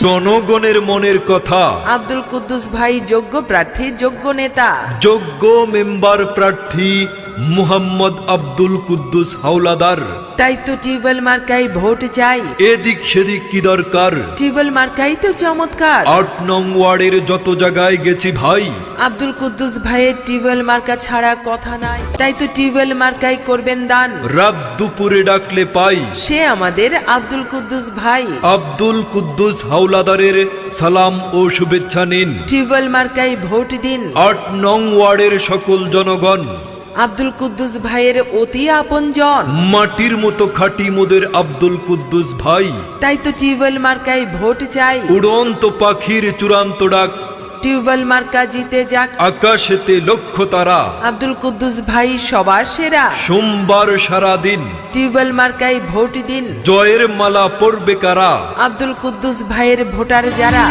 জনগণের মনের কথা। আব্দুল কুদ্দুস ভাই যোগ্য প্রার্থী যোগ্য নেতা। যোগ্য মেম্বার প্রার্থী মুহাম্মদ আব্দুল কুদ্দুস হাওলাদার। তাই তো টিউবওয়েল মার্কাই ভোট চাই। এদিক সেদিক কি দরকার? টিউবওয়েল মার্কাই তো চমৎকার। আট নং ওয়ার্ডের যত জায়গায় গেছি ভাই। আব্দুল কুদ্দুস ভাইয়ের টিউবওয়েল মার্কা ছাড়া কথা নাই। তাই তো টিউবওয়েল মার্কাই করবেন দান। রাত দুপুরে ডাকলে পাই। সে আমাদের আব্দুল কুদ্দুস ভাই। আব্দুল কুদ্দুস হাওলাদারের সালাম ও শুভেচ্ছা নিন। টিউবওয়েল মার্কাই ভোট দিন। আট নং ওয়ার্ডের সকল জনগণ। আব্দুল কুদ্দুস ভাইয়ের অতি আপন আপনজন। মাটির মতো খাঁটি মোদের আব্দুল কুদ্দুস ভাই। তাই তো টিউবওয়েল মার্কাই ভোট চাই। উড়ন্ত পাখির চূড়ান্ত ডাক। টিউবওয়েল মার্কা জিতে যাক। আকাশেতে লক্ষ্য তারা। আব্দুল কুদ্দুস ভাই সবার সেরা। সোমবার সারাদিন। টিউবওয়েল মার্কাই ভোট দিন। জয়ের মালা পড়বে কারা? আব্দুল কুদ্দুস ভাইয়ের ভোটার যারা।